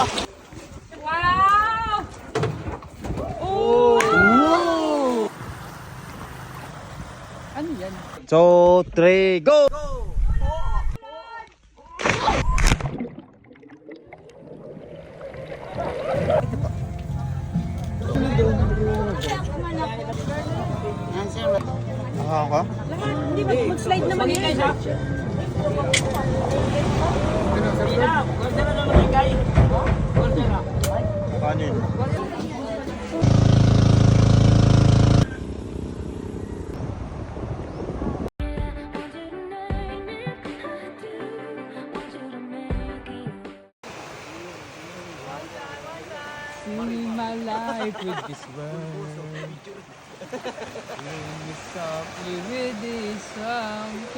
Wow! Oh! Ano yan? So, three, go! Nakaka ka? Hindi ba mag-slide naman yun? Hindi na, mag-slide naman yun. See my life with this world. Sing me softly with this song.